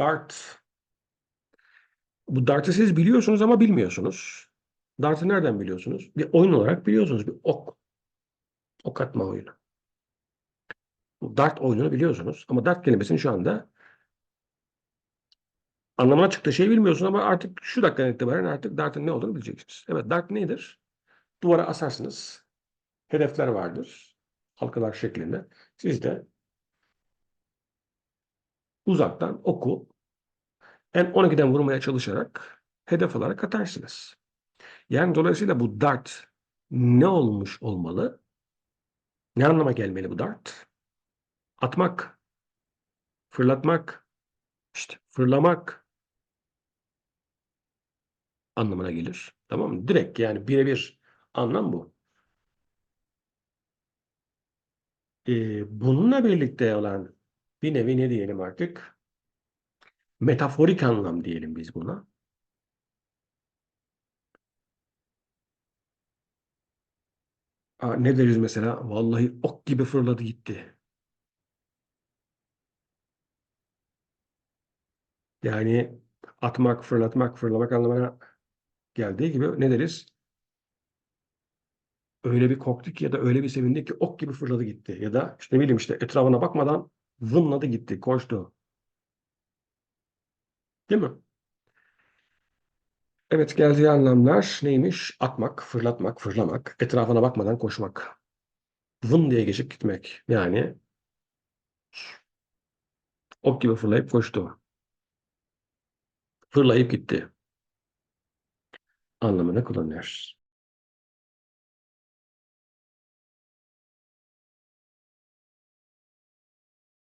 Dart. Bu dartı siz biliyorsunuz ama bilmiyorsunuz. Dartı nereden biliyorsunuz? Bir oyun olarak biliyorsunuz. Bir ok. Ok atma oyunu. Dart oyununu biliyorsunuz. Ama dart kelimesini şu anda anlamına çıktığı şeyi bilmiyorsunuz ama artık şu dakikadan itibaren artık dartın ne olduğunu bileceksiniz. Evet dart nedir? Duvara asarsınız. Hedefler vardır. Halkalar şeklinde. Siz de uzaktan oku N12'den vurmaya çalışarak hedef olarak atarsınız. Yani dolayısıyla bu dart ne olmuş olmalı? Ne anlama gelmeli bu dart? Atmak, fırlatmak, işte fırlamak anlamına gelir. Tamam mı? Direkt yani birebir anlam bu. Ee, bununla birlikte olan bir nevi ne diyelim artık? Metaforik anlam diyelim biz buna. Aa, ne deriz mesela? Vallahi ok gibi fırladı gitti. Yani atmak, fırlatmak, fırlamak anlamına geldiği gibi ne deriz? Öyle bir korktu ki ya da öyle bir sevindi ki ok gibi fırladı gitti. Ya da işte ne bileyim işte etrafına bakmadan vınladı gitti, koştu. Değil mi? Evet geldiği anlamlar neymiş? Atmak, fırlatmak, fırlamak, etrafına bakmadan koşmak. Vın diye geçip gitmek. Yani ok gibi fırlayıp koştu. Fırlayıp gitti. Anlamına kullanıyoruz.